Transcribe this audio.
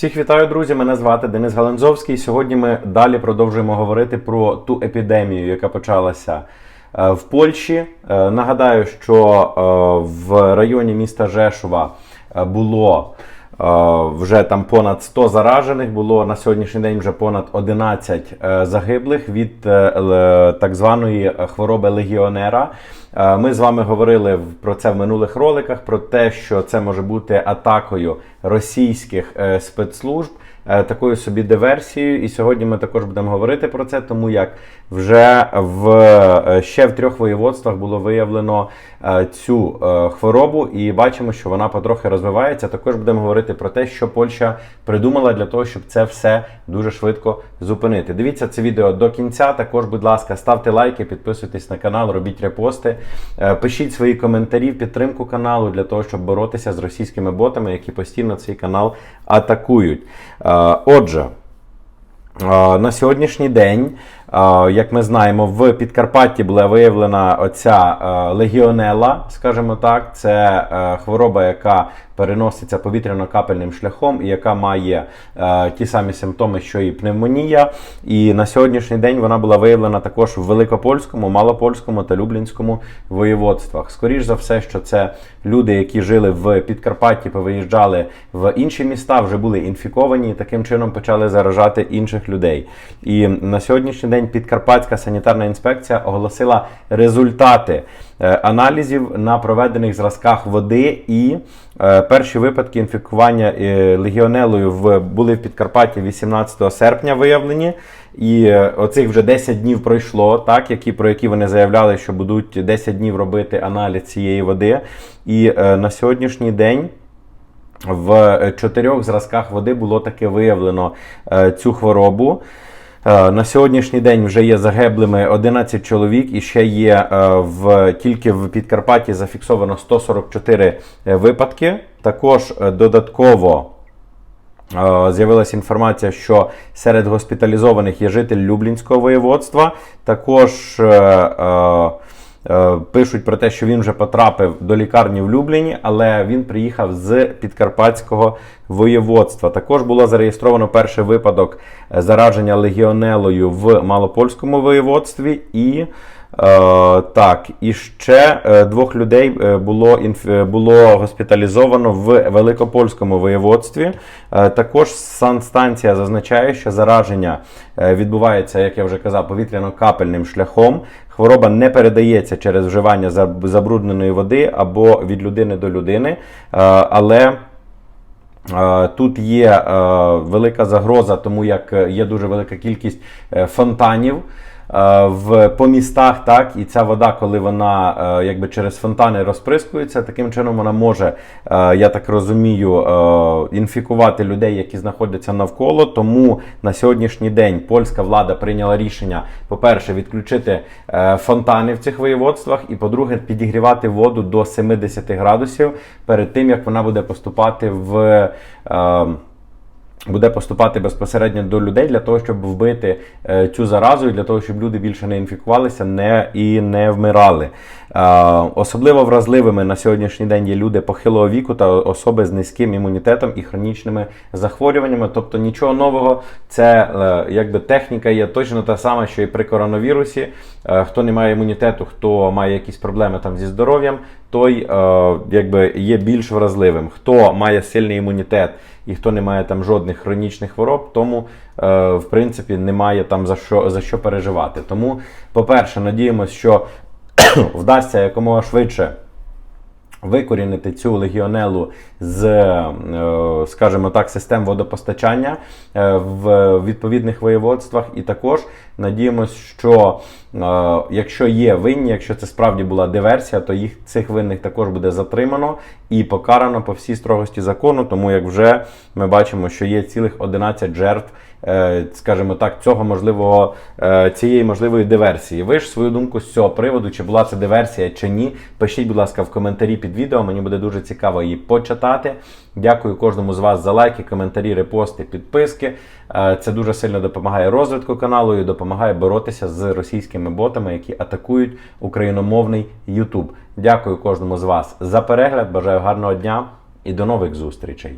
Всіх вітаю, друзі! Мене звати Денис Галанзовський. Сьогодні ми далі продовжуємо говорити про ту епідемію, яка почалася е, в Польщі. Е, Нагадаю, що е, в районі міста Жешува е, було вже там понад 100 заражених. Було на сьогоднішній день вже понад 11 е, загиблих від так званої хвороби легіонера. Ми з вами говорили про це в минулих роликах, про те, що це може бути атакою російських е, спецслужб, е, такою собі диверсією. І сьогодні ми також будемо говорити про це, тому як вже в е, ще в трьох воєводствах було виявлено цю хворобу, і бачимо, що вона потрохи розвивається. Також будемо говорити про те, що Польща придумала для того, щоб це все дуже швидко зупинити. Дивіться це відео до кінця. Також, будь ласка, ставте лайки, підписуйтесь на канал, робіть репости, пишіть свої коментарі підтримку каналу для того, щоб боротися з російськими ботами, які постійно цей канал атакують. Е, Отже. Е, На сьогоднішній день, е, як ми знаємо, в Підкарпатті була виявлена оця легіонела, скажімо так, це хвороба, яка переноситься повітряно-капельним шляхом і яка має е, ті самі симптоми, що і пневмонія. І на сьогоднішній день вона була виявлена також в Великопольському, Малопольському та Люблінському воєводствах. Скоріш за все, що це люди, які жили в Підкарпатті, повиїжджали в інші міста, вже були інфіковані і таким чином почали заражати інших людей. І на сьогоднішній день Підкарпатська санітарна інспекція оголосила результати аналізів на проведених зразках води і е, перші випадки інфікування е, легіонелою в, були в Підкарпатті 18 серпня виявлені. І е, оцих вже 10 днів пройшло, так, які, про які вони заявляли, що будуть 10 днів робити аналіз цієї води. І е, на сьогоднішній день. В е, чотирьох зразках води було таки виявлено е, цю хворобу. Е, На сьогоднішній день вже є загиблими 11 чоловік, і ще є е, в тільки в Підкарпатті зафіксовано 144 випадки. Також е, додатково Е, З'явилася інформація, що серед госпіталізованих є житель Люблінського воєводства. Також е, е, е, пишуть про те, що він вже потрапив до лікарні в Любліні, але він приїхав з Підкарпатського воєводства. Також було зареєстровано перший випадок е, зараження легіонелою в Малопольському воєводстві і. Е, так, і ще е, двох людей е, було, було госпіталізовано в Великопольському воєводстві. Також санстанція зазначає, що зараження відбувається, як я вже казав, повітряно-капельним шляхом. Хвороба не передається через вживання забрудненої води або від людини до людини. Але Тут є велика загроза, тому як є дуже велика кількість фонтанів в, по містах, так, і ця вода, коли вона е, якби через фонтани розприскується, таким чином вона може, е, я так розумію, е, інфікувати людей, які знаходяться навколо. Тому на сьогоднішній день польська влада прийняла рішення, по-перше, відключити е, фонтани в цих воєводствах, і по-друге, підігрівати воду до 70 градусів перед тим, як вона буде поступати в. Буде поступати безпосередньо до людей для того, щоб вбити е, цю заразу, і для того, щоб люди більше не інфікувалися не, і не вмирали. Е, особливо вразливими на сьогоднішній день є люди похилого віку та особи з низьким імунітетом і хронічними захворюваннями. Тобто нічого нового, це е, якби техніка є точно та сама, що і при коронавірусі. Хто не має імунітету, хто має якісь проблеми там зі здоров'ям, той якби є більш вразливим. Хто має сильний імунітет і хто не має там жодних хронічних хвороб, тому е, в принципі немає там за що за що переживати. Тому, по-перше, надіємося, що вдасться якомога швидше. Викорінити цю легіонелу з, е, скажімо так, систем водопостачання е, в відповідних воєводствах, і також надіємось, що е, якщо є винні, якщо це справді була диверсія, то їх цих винних також буде затримано і покарано по всій строгості закону, тому як вже ми бачимо, що є цілих 11 жертв. е, Скажімо так, цього можливого е, цієї можливої диверсії. Ви ж свою думку з цього приводу, чи була це диверсія, чи ні, пишіть, будь ласка, в коментарі під відео. Мені буде дуже цікаво її почитати. Дякую кожному з вас за лайки, коментарі, репости, підписки. Е, Це дуже сильно допомагає розвитку каналу і допомагає боротися з російськими ботами, які атакують україномовний YouTube. Дякую кожному з вас за перегляд. Бажаю гарного дня і до нових зустрічей.